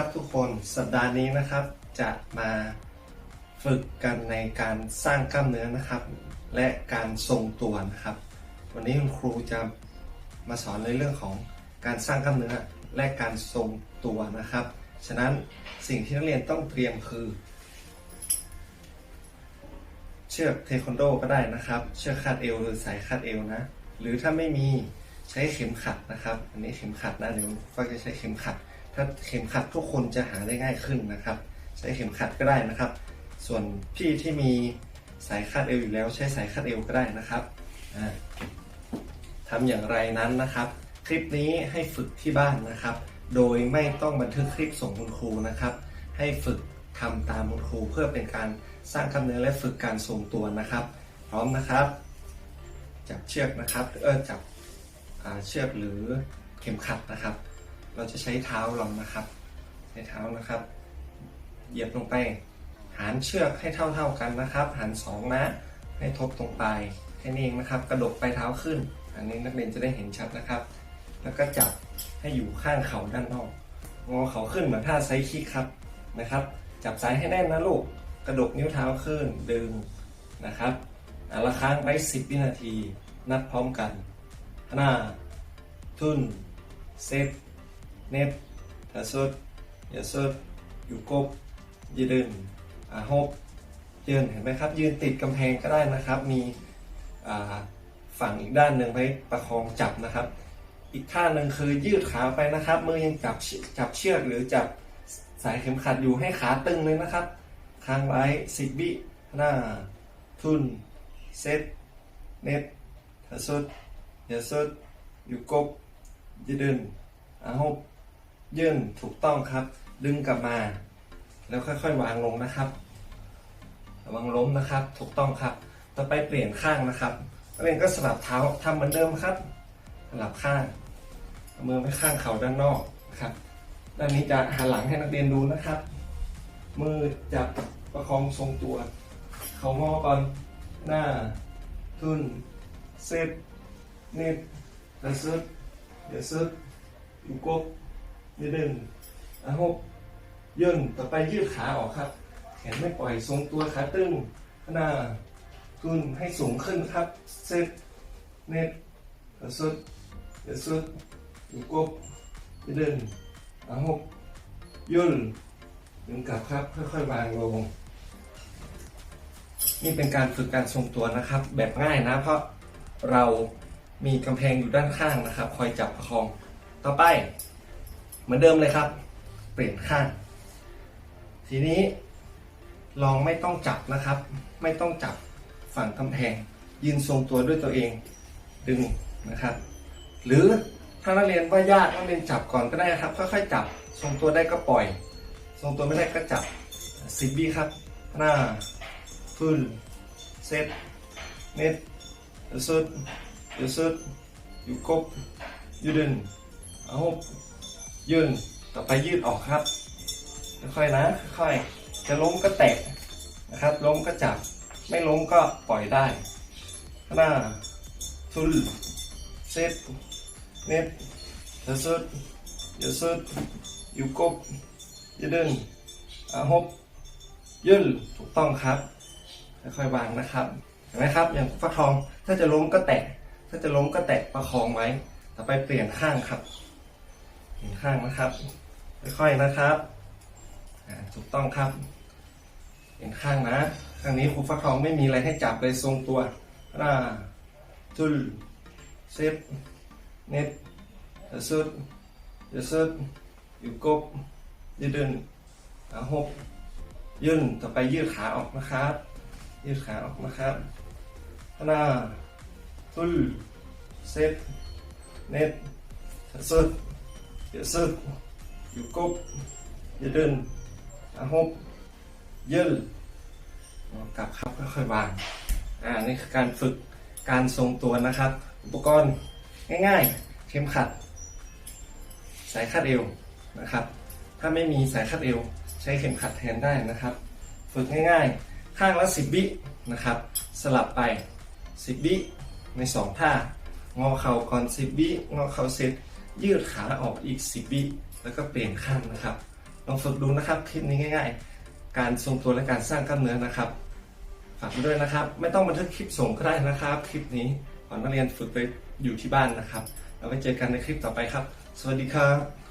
ครับทุกคนสัปดาห์นี้นะครับจะมาฝึกกันในการสร้างกล้ามเนื้อนะครับ และการทรงตัวนะครับ วันนี้คุณครูจะมาสอนในเรื่องของการสร้างกล้ามเนื้อและการทรงตัวนะครับ ฉะนั้นสิ่งที่นักเรียนต้องเตรียมคือ เชือกเทควันโดก็ได้นะครับ เชือกคาดเอวหรือสายคาดเอวนะ หรือถ้าไม่มีใช้เข็มขัดนะครับ อันนี้เข็มขัดนะเดี๋ยวก็จะใช้เข็มขัด ถ้าเข็มขัดทุกคนจะหาได้ง่ายขึ้นนะครับ ใช้เข็มขัดก็ได้นะครับ ส่วนพี่ที่มีสายคาดเอวอยู่แล้วใช้สายคาดเอวก็ได้นะครับอ่าทำอย่างไรนั้นนะครับ คลิปนี้ให้ฝึกที่บ้านนะครับ โดยไม่ต้องบันทึกคลิปส่งคุณครูนะครับ ให้ฝึกทำตามคุณครูเพื่อเป็นการสร้างกล้ามเนื้อและฝึกการทรงตัวนะครับ พร้อมนะครับ จับเชือกนะครับเออจับเชือกหรือเข็มขัดนะครับ เราจะใช้เท้าเรานะครับ ใช้เท้านะครับ เหยียบลงไป หารเชือกให้เท่าๆกันนะครับหารสองนะ ให้ทบตรงปลายแค่นี้เองนะครับ กระดกไปลายเท้าขึ้น อันนี้นักเรียนจะได้เห็นชัดนะครับ แล้วก็จับให้อยู่ข้างเข่าด้านนอก งอเข่าขึ้นเหมือนท่าไซคิกครับนะครับ จับสายให้แน่นนะลูก กระดกนิ้วเท้าขึ้นดึงนะครับอะละครั้งไว้ 10 วินาที นับพร้อมกัน หน้า ทุน เซต เน็ตถ้าสุดอย่าสุดอยู่กบยืนอ่าฮบยืนเห็นไหมครับ ยืนติดกำแพงก็ได้นะครับ มีอ่าฝั่งอีกด้านหนึ่งไว้ประคองจับนะครับ อีกท่าหนึ่งคือยืดขาไปนะครับ มือยังจับจับเชือกหรือจับสายเข็มขัดอยู่ให้ขาตึงเลยนะครับ ค้างไว้สิบวิหน้า ทุน เซตเน็ตถ้าสุดอย่าสุดอยู่กบยืนอาฮบ ยื่นถูกต้องครับ ดึงกลับมา แล้วค่อยๆวางลงนะครับระวังล้มนะครับ ถูกต้องครับ ต่อไปเปลี่ยนข้างนะครับนักเรียนก็สลับเท้าทำเหมือนเดิมครับสลับข้างมือไว้ข้างเข่าด้านนอกนะครับ ด้านนี้จะหันหลังให้นักเรียนดูนะครับ มือจับประคองทรงตัว เข่างอก่อนหน้าทุนเซตเน็ตกระซึดเดี๋ยวซึดอยู่กบ ยืดดึงอะหกย่นต่อไปยืดขาออกครับ แขนไม่ปล่อยทรงตัวขาตึงหน้าทุนให้สูงขึ้นครับ เซตเน็ตกระสุดเสุดยกบยืดดึงอะหกย่นดึงกลับครับ ค่อยๆวางลง นี่เป็นการฝึกการทรงตัวนะครับ แบบง่ายนะ เพราะเรามีกำแพงอยู่ด้านข้างนะครับ คอยจับประคอง ต่อไป เหมือนเดิมเลยครับ เปลี่ยนข้าง ทีนี้ลองไม่ต้องจับนะครับ ไม่ต้องจับฝั่งกำแพง ยืนทรงตัวด้วยตัวเองดึงนะครับ หรือถ้านักเรียนว่ายากนักเรียนจับก่อนก็ได้ครับค่อยๆจับทรงตัวได้ก็ปล่อย ทรงตัวไม่ได้ก็จับสิบวิครับหน้าทุนเซตเน็ตเดี๋ยวสุดเดี๋ยวสุดยู่กบยืดดึงเอา ยืนต่อไปยืดออกครับค่อยๆนะค่อยๆจะล้มก็แตะนะครับ ล้มก็จับ ไม่ล้มก็ปล่อยได้หน้าทุลเซตเน็ตเดี๋ยสุดยสุดอยู่กบยืดดึงเอาหบยืนถูกต้องครับค่อยๆวางนะครับเห็นไหมครับ อย่างฟักทองถ้าจะล้มก็แตะถ้าจะล้มก็แตะประคองไว้ ต่อไปเปลี่ยนข้างครับ เปลี่ยนข้างนะครับ ค่อยๆนะครับถูกต้องครับเปลี่ยนข้างนะข้างนี้ครูฟักทองไม่มีอะไรให้จับเลยทรงตัวหน้าทุลเซฟเน็ตเดสุดเดสุดอยู่กบยืดเดินอาหกยื่นต่อไปยืดขาออกนะครับ ยืดขาออกนะครับหน้าทุลเซฟเน็ตเดสุด ยวซึกอยู่กบอย่าเดินอาหบยืนกลับครับค่อยๆวางอ่านี่คือการฝึกการทรงตัวนะครับ อุปกรณ์ง่ายๆ เข็มขัด สายคาดเอวนะครับ ถ้าไม่มีสายคาดเอว ใช้เข็มขัดแทนได้นะครับ ฝึกง่ายๆ ข้างละ10วินะครับ สลับไป10วิในสองท่างอเข่าก่อน10วิงอเข่าเสร็จ ยืดขาออกอีก 10 วิแล้วก็เปลี่ยนข้างนะครับ ลองฝึกดูนะครับคลิปนี้ง่าย ๆ การทรงตัวและการสร้างกล้ามเนื้อนะครับฝากด้วยนะครับ ไม่ต้องบันทึกคลิปส่งก็ได้นะครับคลิปนี้ขอนักเรียนฝึกไปอยู่ที่บ้านนะครับ แล้วไว้เจอกันในคลิปต่อไปครับ สวัสดีครับ